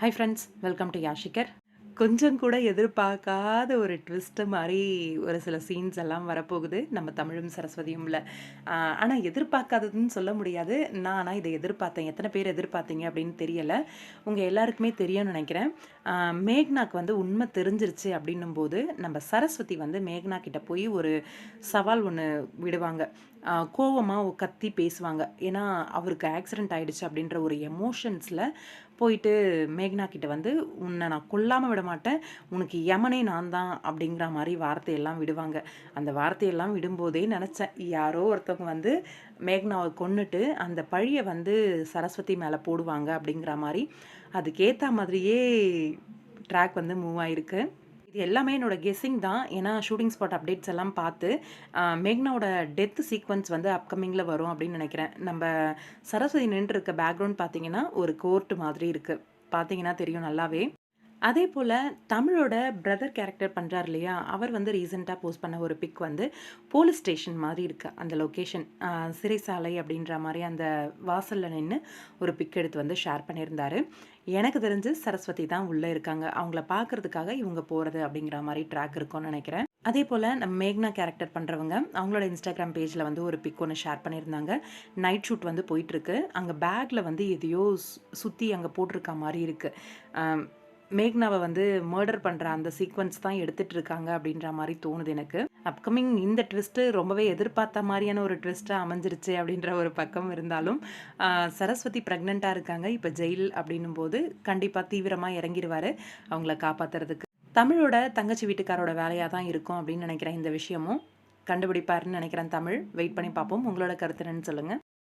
Hi friends welcome to யாஷிகர் கொஞ்சம் கூட எதிர்பார்க்காத ஒரு ட்விஸ்ட்டு மாதிரி ஒரு சில சீன்ஸ் எல்லாம் வரப்போகுது. நம்ம தமிழும் சரஸ்வதியும்ல ஆனால் எதிர்பார்க்காததுன்னு சொல்ல முடியாது. நான் ஆனால் இதை எதிர்பார்த்தேன். எத்தனை பேர் எதிர்பார்த்தீங்க அப்படின்னு தெரியலை. உங்கள் எல்லாருக்குமே தெரியும்னு நினைக்கிறேன். மேக்னாக்கு வந்து உண்மை தெரிஞ்சிருச்சு அப்படின்னும் போது நம்ம சரஸ்வதி வந்து மேக்னா கிட்ட போய் ஒரு சவால் ஒன்று விடுவாங்க. கோவமாக கத்தி பேசுவாங்க. ஏன்னா அவருக்கு ஆக்சிடென்ட் ஆகிடுச்சு அப்படின்ற ஒரு எமோஷன்ஸில் போயிட்டு மேக்னா கிட்ட வந்து உன்னை நான் கொல்லாமல் விட மாட்டேன். உனக்கு யமனே நான் தான். அப்படிங்கிற மாதிரி வார்த்தையெல்லாம் விடுவாங்க. அந்த வார்த்தையெல்லாம் விடும்போதே நினச்சேன் யாரோ ஒருத்தவங்க வந்து மேக்னாவை கொன்னுட்டு அந்த பழியை வந்து சரஸ்வதி மேலே போடுவாங்க அப்படிங்கிற மாதிரி. அதுக்கேற்ற மாதிரியே ட்ராக் வந்து மூவ் ஆயிருக்கு. இது எல்லாமே என்னோட கெஸ்ஸிங் தான். ஏன்னா ஷூட்டிங் ஸ்பாட் அப்டேட்ஸ் எல்லாம் பார்த்து மேக்னாவோட டெத் சீக்வன்ஸ் வந்து அப்கமிங்கில் வரும் அப்படின்னு நினைக்கிறேன். நம்ம சரஸ்வதி நின்று இருக்க பேக்ரவுண்ட் பார்த்தீங்கன்னா ஒரு கோர்ட் மாதிரி இருக்குது பார்த்தீங்கன்னா தெரியும் நல்லாவே. அதே போல் தமிழோட பிரதர் கேரக்டர் பண்ணுறார் இல்லையா? அவர் வந்து ரீசெண்டாக போஸ்ட் பண்ண ஒரு பிக் வந்து போலீஸ் ஸ்டேஷன் மாதிரி இருக்குது அந்த லொக்கேஷன் சிறைசாலை அப்படின்ற மாதிரி அந்த வாசலில் நின்று ஒரு பிக் எடுத்து வந்து ஷேர் பண்ணியிருந்தார். எனக்கு தெரிஞ்சு சரஸ்வதி தான் உள்ளே இருக்காங்க. அவங்கள பார்க்கறதுக்காக இவங்க போகிறது அப்படிங்கிற மாதிரி ட்ராக் இருக்கும்னு நினைக்கிறேன். அதே போல் நம்ம மேக்னா கேரக்டர் பண்ணுறவங்க அவங்களோட இன்ஸ்டாகிராம் பேஜில் வந்து ஒரு பிக் ஒன்று ஷேர் பண்ணியிருந்தாங்க. நைட் ஷூட் வந்து போயிட்டுருக்கு அங்கே பேக்கில் வந்து எதையோ சுற்றி அங்கே போட்டிருக்க மாதிரி இருக்குது மேக்னாவை வந்து மர்டர் பண்ணுற அந்த சீக்வன்ஸ் தான் எடுத்துட்டு இருக்காங்க அப்படின்ற மாதிரி தோணுது எனக்கு. அப்கமிங் இந்த ட்விஸ்ட்டு ரொம்பவே எதிர்பார்த்த மாதிரியான ஒரு ட்விஸ்ட்டாக அமைஞ்சிருச்சு அப்படின்ற ஒரு பக்கம் இருந்தாலும் சரஸ்வதி ப்ரெக்னெண்ட்டாக இருக்காங்க. இப்போ ஜெயில் அப்படின்னும் போது கண்டிப்பாக தீவிரமாக இறங்கிடுவார் அவங்கள காப்பாற்றுறதுக்கு தமிழோட தங்கச்சி வீட்டுக்காரோட வேலையாக தான் இருக்கும் அப்படின்னு நினைக்கிறேன் இந்த விஷயமும். கண்டுபிடிப்பாருன்னு நினைக்கிறேன் தமிழ். வெயிட் பண்ணி பார்ப்போம். உங்களோட கருத்து என்னன்னு சொல்லுங்கள்